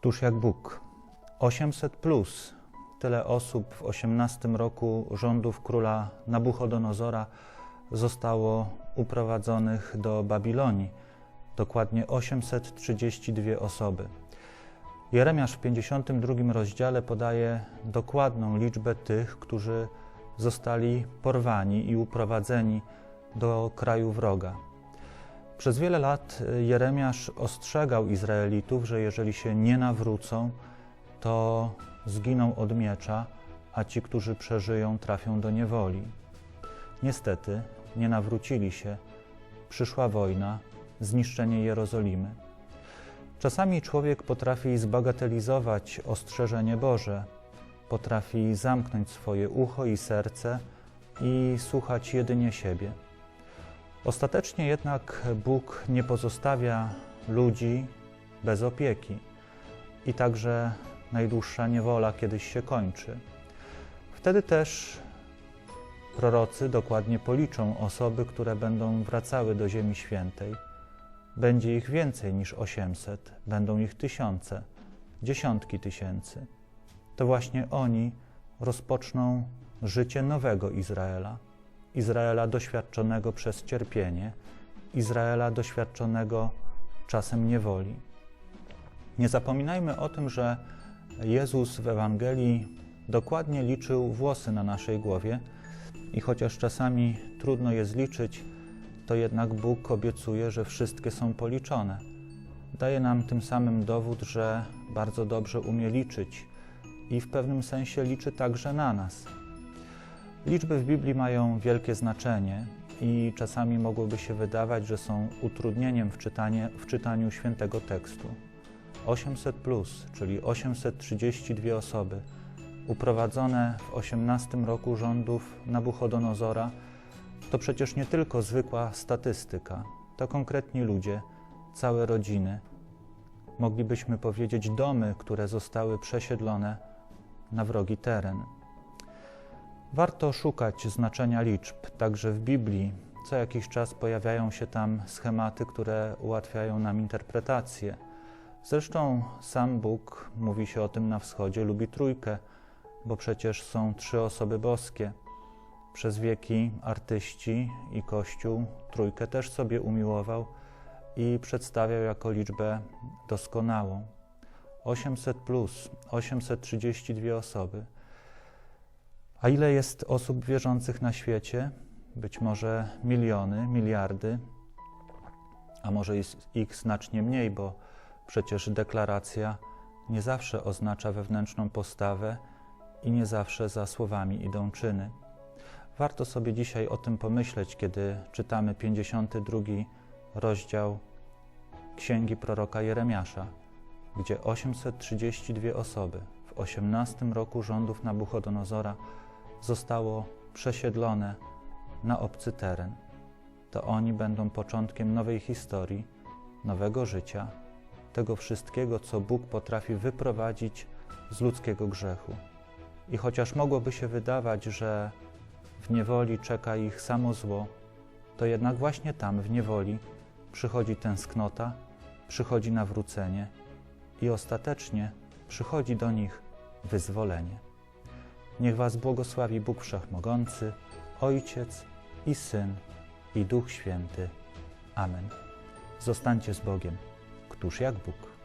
Któż jak Bóg? 800 plus. Tyle osób w 18 roku rządów króla Nabuchodonozora zostało uprowadzonych do Babilonii. Dokładnie 832 osoby. Jeremiasz w 52 rozdziale podaje dokładną liczbę tych, którzy zostali porwani i uprowadzeni do kraju wroga. Przez wiele lat Jeremiasz ostrzegał Izraelitów, że jeżeli się nie nawrócą, to zginą od miecza, a ci, którzy przeżyją, trafią do niewoli. Niestety nie nawrócili się. Przyszła wojna, zniszczenie Jerozolimy. Czasami człowiek potrafi zbagatelizować ostrzeżenie Boże, potrafi zamknąć swoje ucho i serce i słuchać jedynie siebie. Ostatecznie jednak Bóg nie pozostawia ludzi bez opieki i także najdłuższa niewola kiedyś się kończy. Wtedy też prorocy dokładnie policzą osoby, które będą wracały do Ziemi Świętej. Będzie ich więcej niż 800, będą ich tysiące, dziesiątki tysięcy. To właśnie oni rozpoczną życie nowego Izraela. Izraela doświadczonego przez cierpienie, Izraela doświadczonego czasem niewoli. Nie zapominajmy o tym, że Jezus w Ewangelii dokładnie liczył włosy na naszej głowie i chociaż czasami trudno je zliczyć, to jednak Bóg obiecuje, że wszystkie są policzone. Daje nam tym samym dowód, że bardzo dobrze umie liczyć i w pewnym sensie liczy także na nas. Liczby w Biblii mają wielkie znaczenie i czasami mogłoby się wydawać, że są utrudnieniem w, czytanie, w czytaniu świętego tekstu. 800, plus, czyli 832 osoby, uprowadzone w 18 roku rządów Nabuchodonozora, to przecież nie tylko zwykła statystyka, to konkretni ludzie, całe rodziny. Moglibyśmy powiedzieć domy, które zostały przesiedlone na wrogi teren. Warto szukać znaczenia liczb, także w Biblii. Co jakiś czas pojawiają się tam schematy, które ułatwiają nam interpretację. Zresztą sam Bóg, mówi się o tym na wschodzie, lubi trójkę, bo przecież są trzy osoby boskie. Przez wieki artyści i Kościół trójkę też sobie umiłował i przedstawiał jako liczbę doskonałą. 800 plus, 832 osoby. A ile jest osób wierzących na świecie? Być może miliony, miliardy, a może jest ich znacznie mniej, bo przecież deklaracja nie zawsze oznacza wewnętrzną postawę i nie zawsze za słowami idą czyny. Warto sobie dzisiaj o tym pomyśleć, kiedy czytamy 52 rozdział Księgi proroka Jeremiasza, gdzie 832 osoby w 18 roku rządów Nabuchodonozora zostało przesiedlone na obcy teren. To oni będą początkiem nowej historii, nowego życia, tego wszystkiego, co Bóg potrafi wyprowadzić z ludzkiego grzechu. I chociaż mogłoby się wydawać, że w niewoli czeka ich samo zło, to jednak właśnie tam, w niewoli, przychodzi tęsknota, przychodzi nawrócenie i ostatecznie przychodzi do nich wyzwolenie. Niech Was błogosławi Bóg Wszechmogący, Ojciec i Syn i Duch Święty. Amen. Zostańcie z Bogiem. Któż jak Bóg?